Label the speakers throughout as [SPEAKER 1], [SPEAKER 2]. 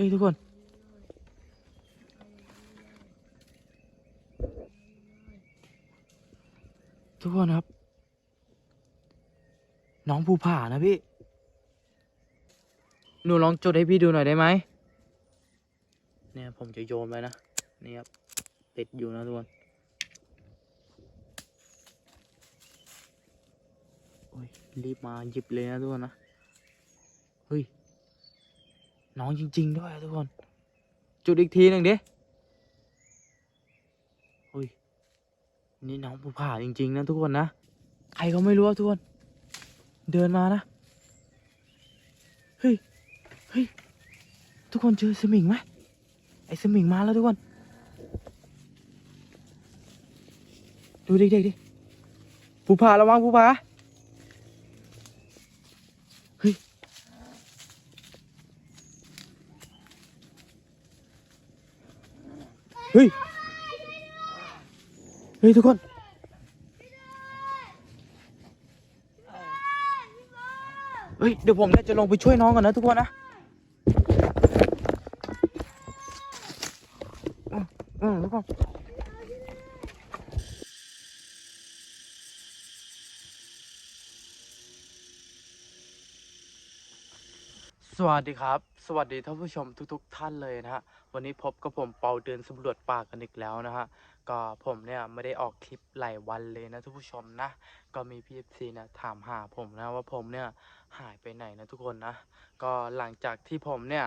[SPEAKER 1] ฮ้ยทุกคนทุกคนครับ น้องภูผานะพี่ หนูลองจดให้พี่ดูหน่อยได้ไหมเนี่ยผมจะโยนไปนะ นี่ครับ ติดอยู่นะทุกคนรีบมาหยิบเลยนะทุกคนนะ เฮ้ย น้องจริง ๆ ด้วยทุกคน จุดอีกทีหนึ่งดิเฮ้ยนี่น้องภูผาจริง ๆ นะทุกคนนะ ใครก็ไม่รู้ทุกคน เดินมานะ เฮ้ย เฮ้ย ทุกคนเจอสมิงไหมไอ้สมิงมาแล้วทุกคน ดูเด็กๆดิภูผาระวังภูผาเฮ้ย เฮ้ย เฮ้ยทุกคน เฮ้ย เดี๋ยวผมเนี่ยจะลงไปช่วยน้องก่อนนะทุกคนนะอืมอืมทุกคน สวัสดีครับ สวัสดีท่านผู้ชมทุกๆท่านเลยนะฮะ วันนี้พบกับผมเปาเดินสำรวจป่ากันอีกแล้วนะฮะ ก็ผมเนี่ยไม่ได้ออกคลิปหลายวันเลยนะทุกผู้ชมนะ ก็มีพี่เอฟซีนะถามหาผมนะว่าผมเนี่ยหายไปไหนนะทุกคนนะ ก็หลังจากที่ผมเนี่ย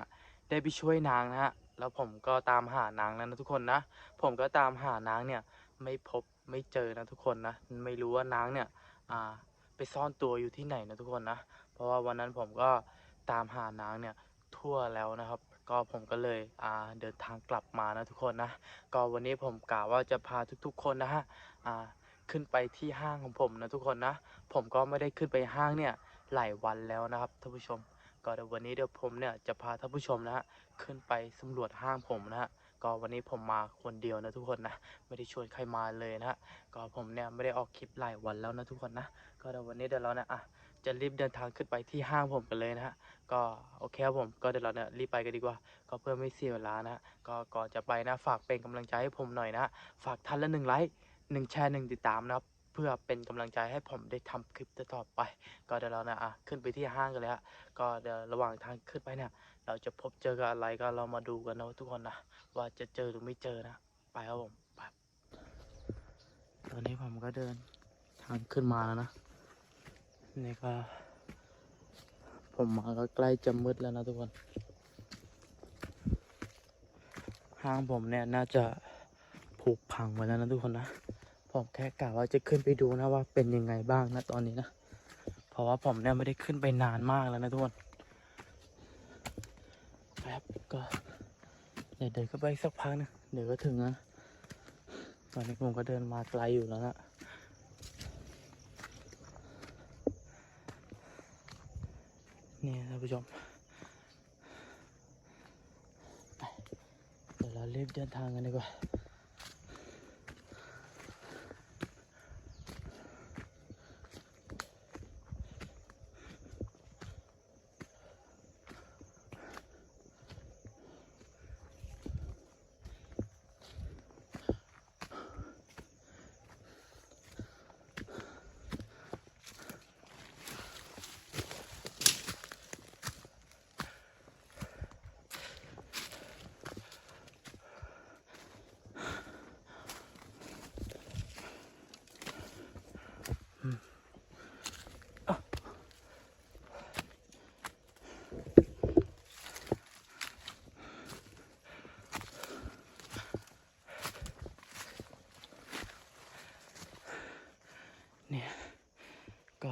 [SPEAKER 1] ได้ไปช่วยนางนะฮะ แล้วผมก็ตามหานางแล้วนะทุกคนนะ ผมก็ตามหานางเนี่ยไม่พบไม่เจอนะทุกคนนะ ไม่รู้ว่านางเนี่ยอ่าไปซ่อนตัวอยู่ที่ไหนนะทุกคนนะ เพราะว่าวันนั้นผมก็ ตามหานางเนี่ยทั่วแล้วนะครับ ก็ผมก็เลยอ่าเดินทางกลับมานะทุกคนนะ ก็วันนี้ผมกล่าวว่าจะพาทุกๆคนนะฮะอ่าขึ้นไปที่ห้างของผมนะทุกคนนะ ผมก็ไม่ได้ขึ้นไปห้างเนี่ยหลายวันแล้วนะครับท่านผู้ชม ก็เดี๋ยววันนี้เดี๋ยวผมเนี่ยจะพาท่านผู้ชมนะฮะขึ้นไปสำรวจห้างผมนะฮะก็วันนี้ผมมาคนเดียวนะทุกคนนะไม่ได้ชวนใครมาเลยนะฮะก็ผมเนี่ยไม่ได้ออกคลิปหลายวันแล้วนะทุกคนนะ ก็เดี๋ยววันนี้เดี๋ยวเราเนี่ยอะ จะรีบเดินทางขึ้นไปที่ห้างผมกันเลยนะฮะก็โอเคครับผมก็เดี๋ยวเราเนี่ยรีบไปกันดีกว่า ก็เพื่อไม่เสียเวลานะฮะก็ก่อนจะไปนะฝากเป็นกำลังใจให้ผมหน่อยนะฝากท่านละหนึ่งไลค์หนึ่งแชร์หนึ่งติดตามนะครับเพื่อเป็นกำลังใจให้ผมได้ทำคลิปต่อไป ก็เดี๋ยวเราเนี่ยอะขึ้นไปที่ห้างกันเลยฮะก็เดี๋ยวระหว่างทางขึ้นไปเนี่ยเราจะพบเจอกับอะไรก็เรามาดูกันนะทุกคนนะว่าจะเจอหรือไม่เจอนะไปครับผมไปตอนนี้ผมก็เดินทางขึ้นมาแล้วนะ นี่ก็ผมมาก็ใกล้จะมืดแล้วนะทุกคน ห้างผมเนี่ยน่าจะผุพังไปแล้วนะทุกคนนะ ผมแค่กะว่าจะขึ้นไปดูนะว่าเป็นยังไงบ้างนะตอนนี้นะ เพราะว่าผมเนี่ยไม่ได้ขึ้นไปนานมากแล้วนะทุกคนแป๊บก็เดี๋ยวเดินเข้าไปสักพักนะเดี๋ยวก็ถึงนะตอนนี้ผมก็เดินมาไกลอยู่แล้วนะ นี่ท่านผู้ชมไปเดี๋ยวเราเรีบเดินทางกันดีกว่า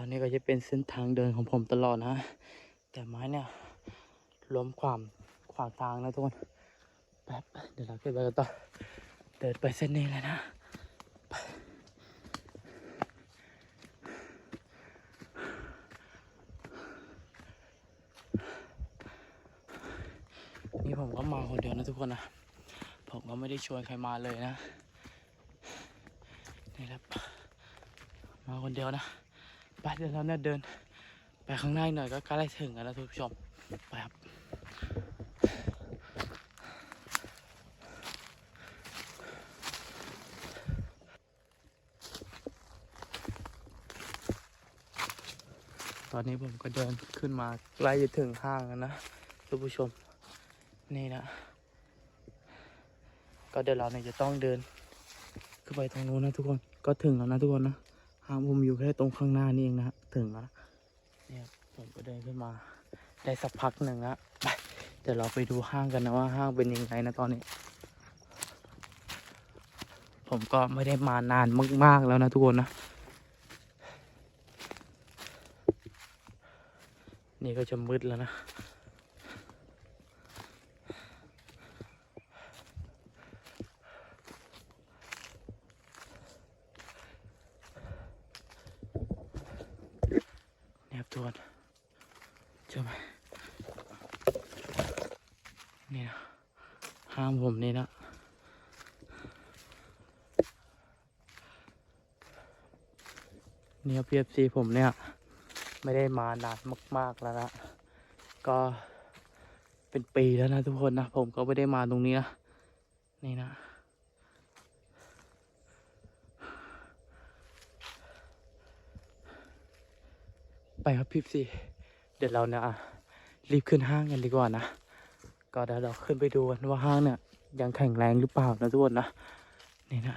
[SPEAKER 1] นนี้ก็จะเป็นเส้นทางเดินของผมตลอดนะ แต่ไม้เนี่ยล้มความขวางทางนะทุกคนแป๊บเดี๋ยวเราขึ้นไปกันต่อเดินไปเส้นนี้เลยนะนี่ผมก็มาคนเดียวนะทุกคนนะผมก็ไม่ได้ชวนใครมาเลยนะนี่แหละมาคนเดียวนะ ไปเดี๋ยวเราเนี่ยเดิน ไปข้างหน้าหน่อยก็ใกล้ถึงแล้วทุกผู้ชมไปครับตอนนี้ผมก็เดินขึ้นมาใกล้จะถึงห้างแล้วนะทุกผู้ชม นี่นะ ก็เดี๋ยวเราเนี่ยจะต้องเดิน ขึ้นไปตรงนู้นนะทุกคนก็ถึงแล้วนะทุกคนนะ ห้างผมอยู่แค่ตรงข้างหน้านี่เองนะถึงแล้วนะเนี่ยผมก็เดินขึ้นมา ได้สักพักหนึ่งละไปเดี๋ยวเราไปดูห้างกันนะว่าห้างเป็นยังไงนะตอนนี้ ผมก็ไม่ได้มานานมาก ๆ แล้วนะทุกคนนะ นี่ก็จะมืดแล้วนะ เนี่ยครับทุกคนเจอไหมนี่นะห้างผมนี่นะเนี่ยพีเอฟซีผมเนี่ย ไม่ได้มานานมาก ๆ แล้วนะก็เป็นปีแล้วนะทุกคนนะ ผมก็ไม่ได้มาตรงนี้นะ นี่นะไปครับพีเอฟซีเดี๋ยวเราเนี่ยรีบขึ้นห้างกันดีกว่านะ ก็เดี๋ยวเราขึ้นไปดูกันว่าห้างเนี่ย ยังแข็งแรงหรือเปล่านะทุกคนนะนี่นะ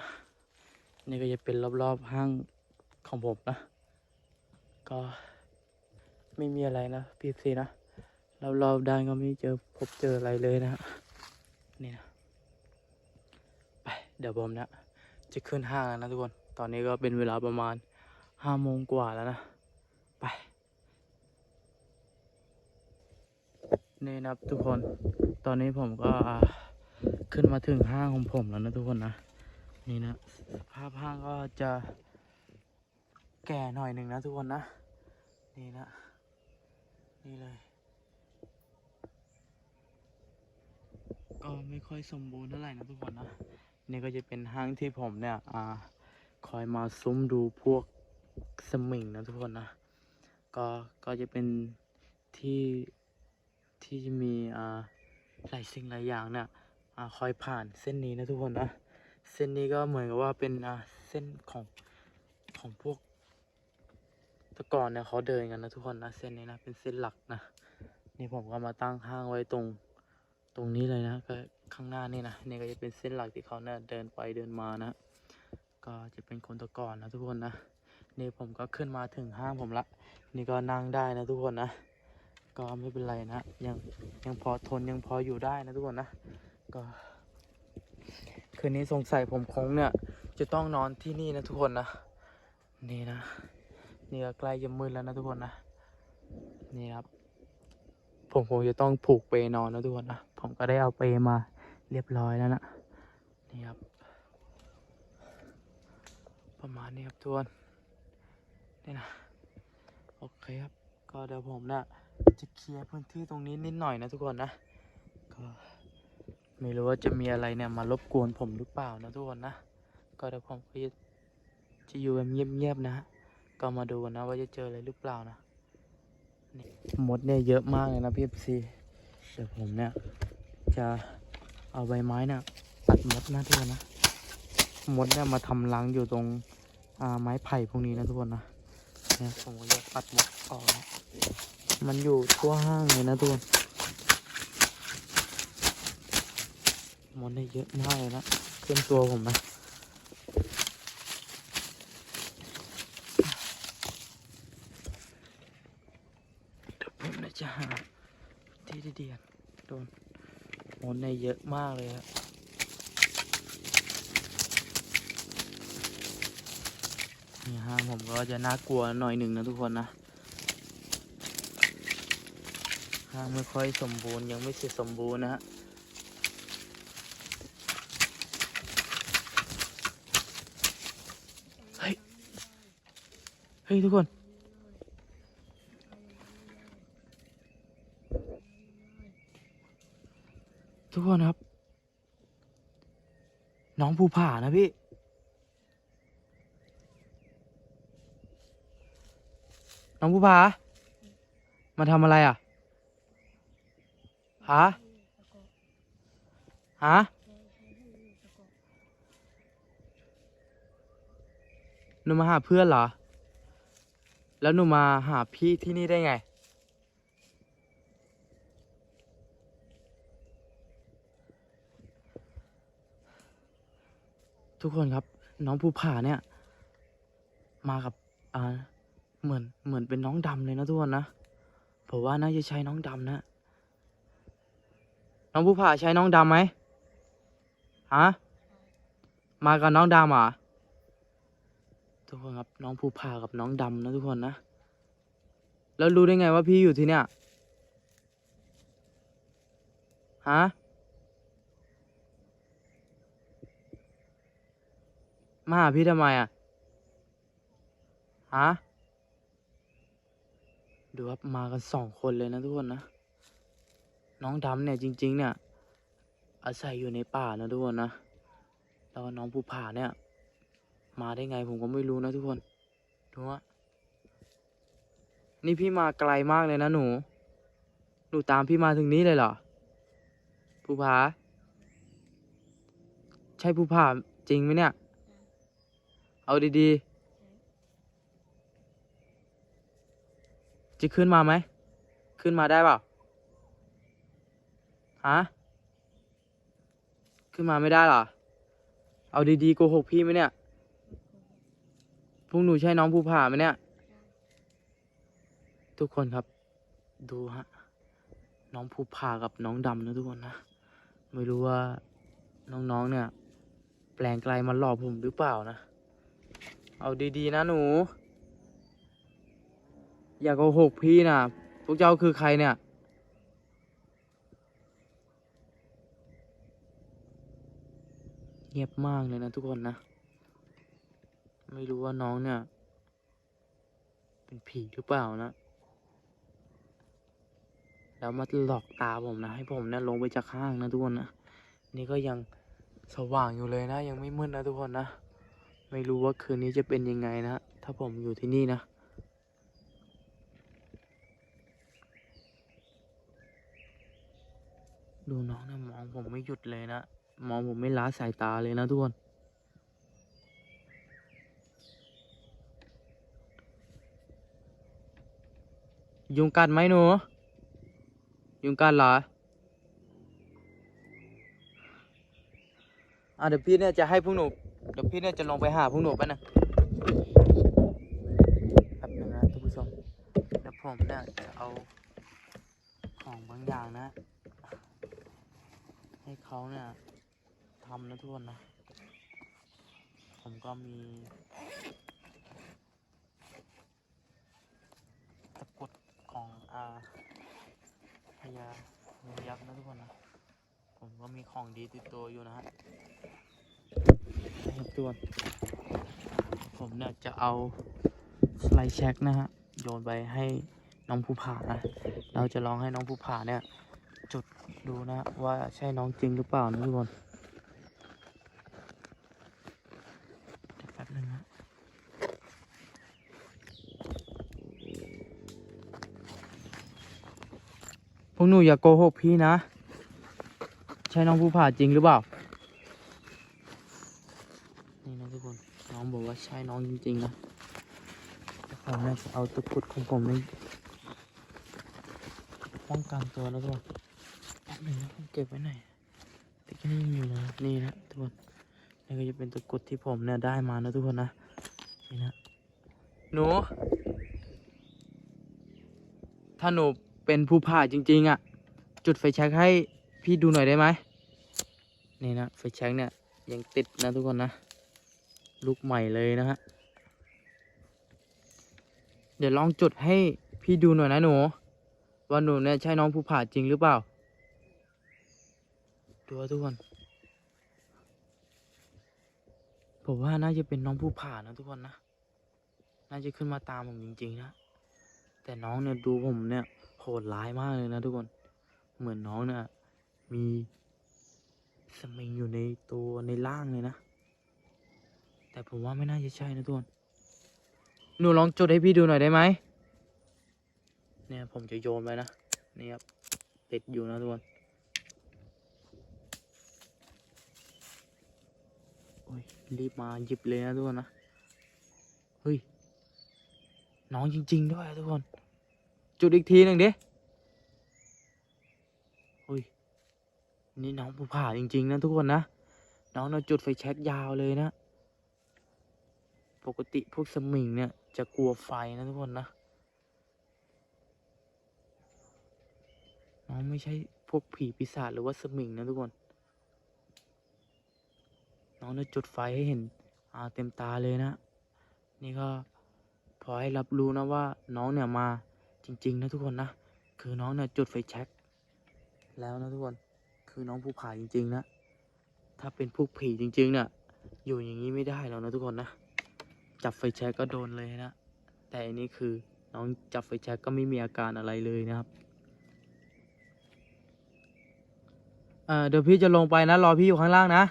[SPEAKER 1] นี่ก็จะเป็นรอบๆห้างของผมนะ ก็ไม่มีอะไรนะพีซีนะรอบๆด้านก็ไม่เจอพบเจออะไรเลยนะฮะนี่นะไปเดี๋ยวผมนะ จะขึ้นห้างแล้วนะทุกคน ตอนนี้ก็เป็นเวลาประมาณห้าโมงกว่าแล้วนะ ไปนี่นะทุกคน ตอนนี้ผมก็ ขึ้นมาถึงห้างของผมแล้วนะทุกคนนะ นี่นะภาพห้างก็จะแก่หน่อยหนึ่งนะทุกคนนะ นี่นะ นี่เลย ก็ไม่ค่อยสมบูรณ์เท่าไหร่นะทุกคนนะ นี่ก็จะเป็นห้างที่ผมเนี่ยอ่าคอยมาซุ้มดูพวกสมิงนะทุกคนนะ ก็ก็จะเป็นที่ที่จะมีอ่าหลายสิ่งหลายอย่างเนี่ย อ่าคอยผ่านเส้นนี้นะทุกคนนะ เส้นนี้ก็เหมือนกับว่าเป็นอ่าเส้นของของพวกตะกอนเนี่ยเขาเดินกันนะทุกคนนะเส้นนี้นะเป็นเส้นหลักนะนี่ผมก็มาตั้งห้างไว้ตรงตรงนี้เลยนะก็ข้างหน้านี่นะนี่ก็จะเป็นเส้นหลักที่เขาเนี่ยเดินไปเดินมานะ ก็จะเป็นคนตะกอนนะทุกคนนะนี่ผมก็ขึ้นมาถึงห้างผมละ นี่ก็นั่งได้นะทุกคนนะ ก็ไม่เป็นไรนะ ยังยังพอทนยังพออยู่ได้นะทุกคนนะ ก็ คืนนี้สงสัยผมคงเนี่ย จะต้องนอนที่นี่นะทุกคนนะ นี่นะ นี่ก็ใกล้จะมืดแล้วนะทุกคนนะ นี่ครับ ผมคงจะต้องผูกเปนอนนะทุกคนนะ ผมก็ได้เอาเปมาเรียบร้อยแล้วนะนี่ครับ ประมาณนี้ครับทุกคนนี่นะ โอเคครับ ก็เดี๋ยวผมนะจะเคลียร์พื้นที่ตรงนี้นิดหน่อยนะทุกคนนะ ก็ ไม่รู้ว่าจะมีอะไรเนี่ยมารบกวนผมหรือเปล่านะทุกคนนะ ก็เดี๋ยวผมก็จะจะอยู่แบบเงียบๆนะก็มาดูนะว่าจะเจออะไรหรือเปล่านะนี่มดเนี่ยเยอะมากเลยนะพี่ซีเดี๋ยวผมเนี่ยจะเอาใบไม้เนี่ยตัดมดนะทุกคนนะ มดเนี่ยมาทำรังอยู่ตรงอ่าไม้ไผ่พวกนี้นะทุกคนนะเนี่ยผมก็จะปัดมดออกนะมันอยู่ทั่วห้างเลยนะทุกคน มดได้เยอะมากเลยนะขึ้นตัวผมนะเดี๋ยวผมนะจะหาที่เดียนโดนมดได้เยอะมากเลยครับนี่ห้างผมก็จะน่ากลัวหน่อยหนึ่งนะทุกคนนะห้างไม่ค่อยสมบูรณ์ยังไม่เสร็จสมบูรณ์นะฮะ เฮ้ย เฮ้ยทุกคนทุกคนครับ น้องภูผานะพี่ น้องภูผา มาทำอะไรอะฮะฮะหนูมาหาเพื่อนเหรอ แล้วหนูมาหาพี่ที่นี่ได้ไง ทุกคนครับ น้องภูผาเนี่ย มากับอ่าเหมือนเหมือนเป็นน้องดำเลยนะทุกคนนะผมว่าน่าจะใช่น้องดำนะ น้องภูผาใช่น้องดำไหมฮะมากับน้องดำเหรอ ทุกคนครับ น้องภูผากับน้องดำนะทุกคนนะ แล้วรู้ได้ไงว่าพี่อยู่ที่เนี่ยฮะมาหาพี่ทำไมอะฮะดูครับมากันสองคนเลยนะทุกคนนะ น้องดำเนี่ยจริง ๆ เนี่ย อาศัยอยู่ในป่านะทุกคนนะ แล้วน้องภูผาเนี่ย มาได้ไงผมก็ไม่รู้นะทุกคนดูว่านี่พี่มาไกลมากเลยนะหนู หนูตามพี่มาถึงนี้เลยเหรอภูผา ใช่ภูผาจริงไหมเนี่ย เอาดีๆ จะขึ้นมาไหม ขึ้นมาได้เปล่า ฮะ ขึ้นมาไม่ได้เหรอ เอาดีๆโกหกพี่ไหมเนี่ย พวกหนูใช่น้องภูผาไหมเนี่ย ทุกคนครับ ดูฮะ น้องภูผากับน้องดำนะทุกคนนะ ไม่รู้ว่าน้องๆเนี่ย แปลงกลายมาหลอกผมหรือเปล่านะ เอาดีๆนะหนู อย่าโกหกพี่นะพวกเจ้าคือใครเนี่ยเงียบมากเลยนะทุกคนนะ ไม่รู้ว่าน้องเนี่ย เป็นผีหรือเปล่านะ แล้วมาหลอกตาผมนะ ให้ผมเนี่ยลงไปจากข้างนะทุกคนนะ นี่ก็ยังสว่างอยู่เลยนะ ยังไม่มืดนะทุกคนนะ ไม่รู้ว่าคืนนี้จะเป็นยังไงนะ ถ้าผมอยู่ที่นี่นะดูน้องนะมองผมไม่หยุดเลยนะ มองผมไม่ล้าสายตาเลยนะทุกคน ยุงกัดไหมหนู ยุงกัดเหรออะเดี๋ยวพี่เนี่ยจะให้พวกหนู เดี๋ยวพี่เนี่ยจะลงไปหาพวกหนูไปนะแป๊บนึงนะทุกผู้ชมเดี๋ยวผมเนี่ยจะเอาของบางอย่างนะ ให้เขาเนี่ยทำนะทุกคนนะ ผมก็มีตะกรุดข องอาพญางูยักษ์นะทุกคนนะ ผมก็มีของดีติดตัวอยู่นะฮะให้ตัวผมเนี่ยจะเอาสไลด์แช็กนะฮะ โยนไปให้น้องภูผานะ เราจะลองให้น้องภูผาเนี่ย จุดดูนะว่าใช่น้องจริงหรือเปล่านะทุกคนเดี๋ยวแป๊บนึงนะพ วกหนูอย่าโกหกพี่นะ ใช่น้องภูผาจริงหรือเปล่า นี่นะทุกคน น้องบอกว่าใช่น้องจริงๆนะต่ผมนี่ยจะเอาตะกรุดของผมนี่ป้องกันตัวนะทุกคนแป๊บนึงนะผมเก็บไว้ไหนตะกี้นี่อยู่เลยนี่นะทุกคน นี่ก็จะเป็นตะกรุดที่ผมเนี่ยได้มานะทุกคนนะ นี่นะ หนู ถ้าหนู เป็นผู้ผ่าจริงๆอะ จุดไฟแช็กให้พี่ดูหน่อยได้ไหมนี่นะไฟแช็กเนี่ยยังติดนะทุกคนนะ ลูกใหม่เลยนะฮะ เดี๋ยวลองจุดให้พี่ดูหน่อยนะหนู ว่าหนูเนี่ยใช่น้องภูผาจริงหรือเปล่า ดูว่าทุกคน ผมว่าน่าจะเป็นน้องภูผานะทุกคนนะ น่าจะขึ้นมาตามผมจริงๆนะ แต่น้องเนี่ยดูผมเนี่ย โหดร้ายมากเลยนะทุกคน เหมือนน้องเนี่ยมีสมิงอยู่ในตัวในร่างเลยนะ แต่ผมว่าไม่น่าจะใช่นะทุกคน หนูลองจุดให้พี่ดูหน่อยได้ไหม เนี่ยผมจะโยนไปนะ นี่ครับติดอยู่นะทุกคนโอ้ยรีบมาหยิบเลยนะทุกคนนะ เฮ้ย น้องจริง ๆ ด้วยทุกคน จุดอีกทีหนึ่งดิอุ้ยนี่น้องภูผาจริง ๆ นะทุกคนนะ น้องเราจุดไฟแช็กยาวเลยนะ ปกติพวกสมิงเนี่ย จะกลัวไฟนะทุกคนนะ น้องไม่ใช่พวกผีปีศาจหรือว่าสมิงนะทุกคน น้องจะจุดไฟให้เห็นอ่าเต็มตาเลยนะ นี่ก็พอให้รับรู้นะว่าน้องเนี่ยมา จริง ๆ นะทุกคนนะ คือน้องเนี่ยจุดไฟแช็กแล้วนะทุกคน คือน้องภูผาจริง ๆ นะ ถ้าเป็นพวกผีจริง ๆ เนี่ย อยู่อย่างนี้ไม่ได้หรอกนะทุกคนนะ จับไฟแช็กก็โดนเลยนะ แต่อันนี้คือน้องจับไฟแช็กก็ไม่มีอาการอะไรเลยนะครับอ่อเดี๋ยวพี่จะลงไปนะ รอพี่อยู่ข้างล่างนะ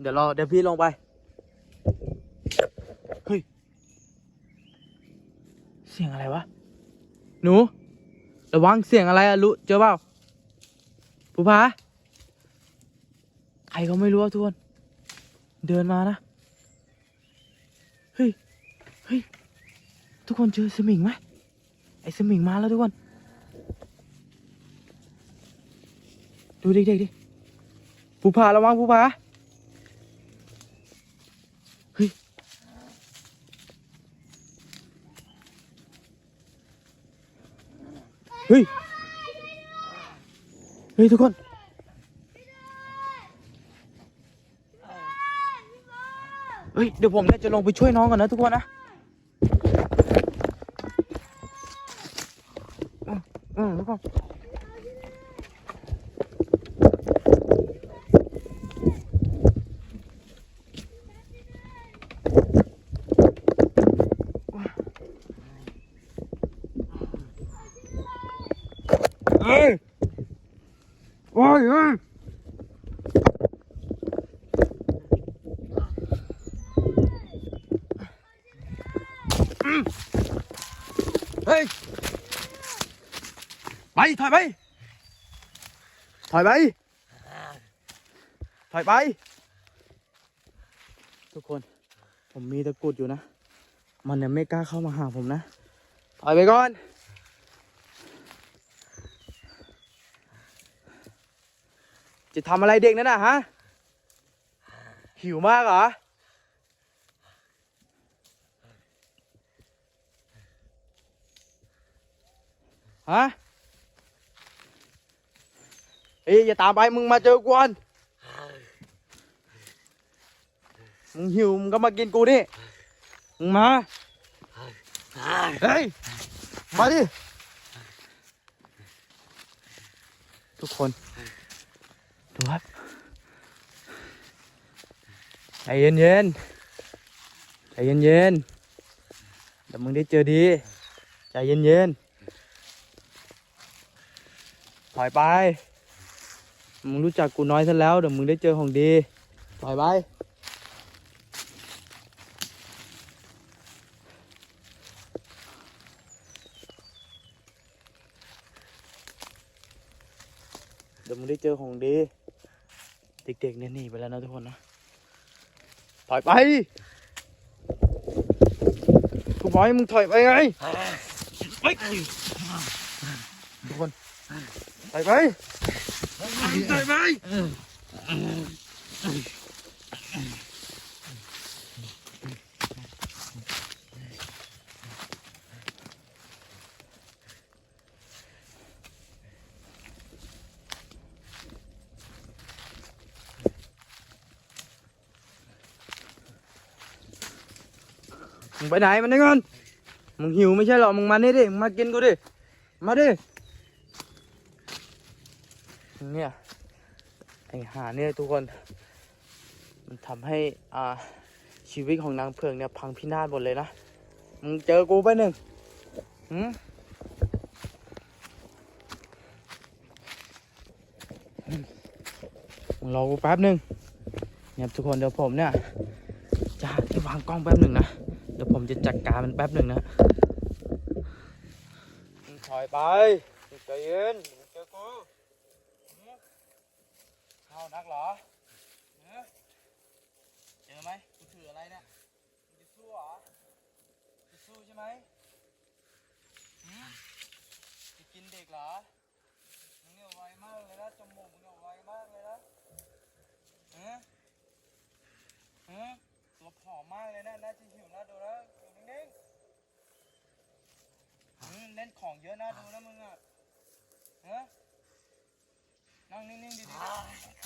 [SPEAKER 1] เดี๋ยวรอเดี๋ยวพี่ลงไป เฮ้ย เสียงอะไรวะ หนู ระวังเสียงอะไรอะรู้เจอเปล่าผู้พาใครก็ไม่รู้อะทุกคนเดินมานะ เฮ้ย เฮ้ย ทุกคนเจอสมิงไหมไอ้สมิงมาแล้วทุกคน ดูเด็กๆดิผู้พาระวังผู้พาเฮ้ย เฮ้ย เฮ้ยทุกคน เฮ้ย เดี๋ยวผมเนี่ยจะลงไปช่วยน้องก่อนนะทุกคนนะอืมอืมทุกคนเฮ้ยโอ้ยเฮ้ย เฮ้ย ไปถอยไป ถอยไป ถอยไป ทุกคน ผมมีตะกรุดอยู่นะ มันเนี่ยไม่กล้าเข้ามาหาผมนะ ถอยไปก่อน จะทำอะไรเด็กนั่นน่ะฮะ หิวมากเหรอฮะ เอ้ยอย่าตามไปมึงมาเจอกูก่อนมึงหิวมึงก็มากินกูนี่มึงมาเฮ้ยมาดิทุกคนดูครับใจเย็นเย็นๆใจเย็นเย็นๆเดี๋ยวมึงได้เจอดีใจเย็นเย็นๆถอยไป มึงรู้จักกูน้อยซะแล้วเดี๋ยวมึงได้เจอของดีถอยไปเดี๋ยวมึงได้เจอของดี เด็กๆเนี่ยหนีไปแล้วนะทุกคนนะถอยไปกูบอกให้มึงถอยไปไงไปทุกคนถอยไป ถอยไปมึงไปไหนมันนี่ก่อนมึงหิวไม่ใช่หรอ มึงมานี่ดิ มึงมากินกูดิ มาดิ เนี่ยไอหาเนี่ยทุกคน มันทำให้อ่าชีวิตของนางเพืองเนี่ยพังพินาศหมดเลยนะมึงเจอกูไปหนึ่งหืมมึงรอกูแป๊บหนึ่งเนี่ยทุกคนเดี๋ยวผมเนี่ยจะที่วางกล้องแป๊บหนึ่งนะเดี๋ยวผมจะจัดการมันแป๊บหนึ่งนะมึงถอยไปใจเย็นมึงเจอกูหืมเข้านักเหรอหือเจอไหมกูถืออะไร สู้ใช่ไหมหืมจะกินเด็กเหรอ มึงเนี่ยไวมากเลยนะ จมูกมึงเนี่ยไวมากเลยนะฮะฮะตัวผอมมากเลยนะ น่าจะหิวนะดูนะอยู่นิ่งๆหืมเล่น ของเยอะนะดูนะมึงอะฮะนั่งนิ่งๆดีๆ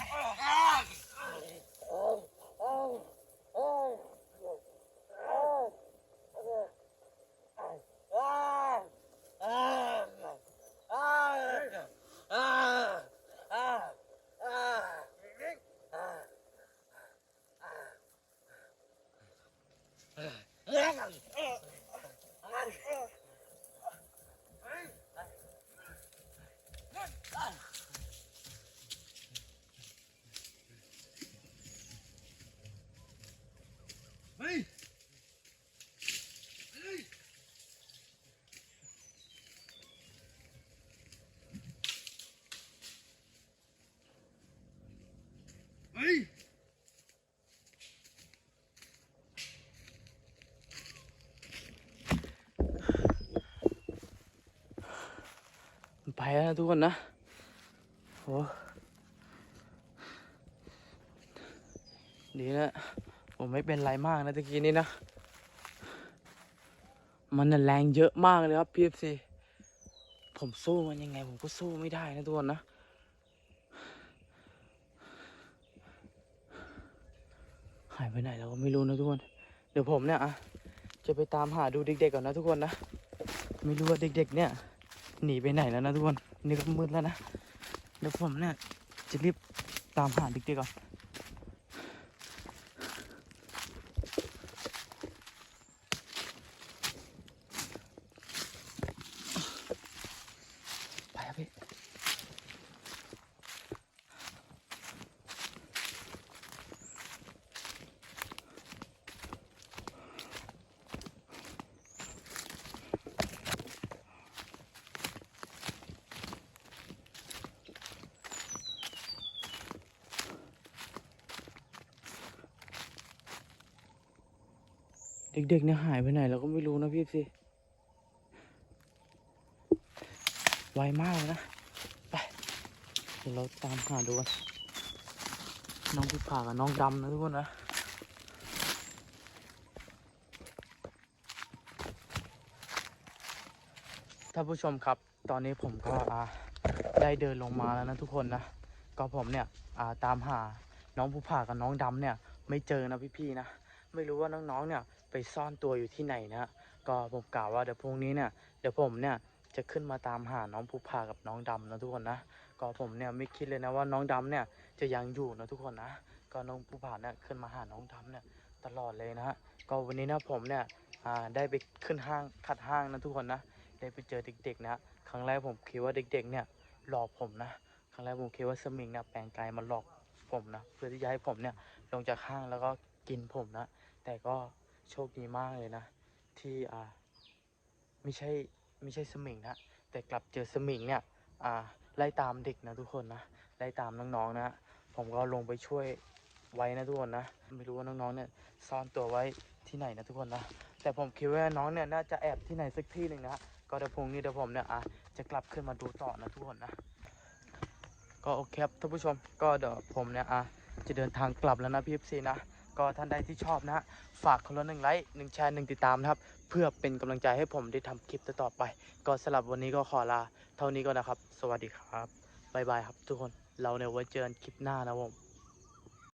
[SPEAKER 2] เฮ้ย เฮ้ย
[SPEAKER 1] ไปแล้วนะทุกคนนะโอ้ดีนะ ผมไม่เป็นไรมากนะตะกี้นี้นะ มันแรงเยอะมากเลยครับพีเอฟซีผมสู้มันยังไง ผมก็สู้ไม่ได้นะทุกคนนะ หาย ไปไหนเราก็ไม่รู้นะทุกคน เดี๋ยวผมเนี่ยอะจะไปตามหาดูเด็กๆก่อนนะทุกคนนะ ไม่รู้ว่าเด็ก ๆ เนี่ย หนีไปไหนแล้วนะทุกคนนี่ก็มืดแล้วนะ เดี๋ยวผมเนี่ยจะรีบตามหาเด็กๆก่อน ด็กๆเนี่ยหายไปไหนเราก็ไม่รู้นะพี่สิไวมากเลยนะ ไปเดี๋ยวเราตามหาดูกันน้องผู้ผ่ากับน้องดำนะทุกคนนะท่านผู้ชมครับ ตอนนี้ผมก็อ่าได้เดินลงมาแล้วนะทุกคนนะ ก็ผมเนี่ยอ่าตามหาน้องผู้ผ่ากับน้องดำเนี่ย ไม่เจอนะพี่ๆนะ ไม่รู้ว่าน้องๆเนี่ยไปซ่อนตัวอยู่ที่ไหนนะก็ผมกล่าวว่าเดี๋ยวพรุ่งนี้เนี่ยเดี๋ยวผมเนี่ยจะขึ้นมาตามหาน้องภูผากับน้องดำนะทุกคนนะก็ผมเนี่ยไม่คิดเลยนะว่าน้องดำเนี่ยจะยังอยู่นะทุกคนนะก็น้องภูผาเนี่ยขึ้นมาหาน้องดำเนี่ยตลอดเลยนะฮะก็วันนี้นะผมเนี่ยอ่าได้ไปขึ้นห้างขัดห้างนะทุกคนนะได้ไปเจอเด็กๆนะครั้งแรกผมคิดว่าเด็กๆเนี่ยหลอกผมนะครั้งแรกผมคิดว่าสมิงเนี่ยแปลงกายมาหลอกผมนะเพื่อที่จะให้ผมเนี่ยลงจากห้างแล้วก็กินผมนะ แต่ก็โชคดีมากเลยนะ ที่อ่าไม่ใช่ไม่ใช่สมิงนะแต่กลับเจอสมิงเนี่ยอ่าไล่ตามเด็กนะทุกคนนะไล่ตามน้องๆนะผมก็ลงไปช่วยไว้นะทุกคนนะไม่รู้ว่าน้องๆเนี่ยซ่อนตัวไว้ที่ไหนนะทุกคนนะแต่ผมคิดว่าน้องเนี่ยน่าจะแอบที่ไหนสักที่หนึ่งนะก็เดี๋ยวพรุ่งนี้เดี๋ยวผมเนี่ยอะจะกลับขึ้นมาดูต่อนะทุกคนนะก็โอเคครับท่านผู้ชมก็เดี๋ยวผมเนี่ยอะจะเดินทางกลับแล้วนะพี่เอฟซีนะ ก็ท่านใดที่ชอบนะฮะฝากคนละหนึ่งไลค์หนึ่งแชร์หนึ่งติดตามนะครับ เพื่อเป็นกำลังใจให้ผมได้ทำคลิปต่อๆไป ก็สำหรับวันนี้ก็ขอลาเท่านี้ก็นะครับ สวัสดีครับบ๊ายบายครับทุกคนเราเนี่ยไว้เจอกันคลิปหน้านะผม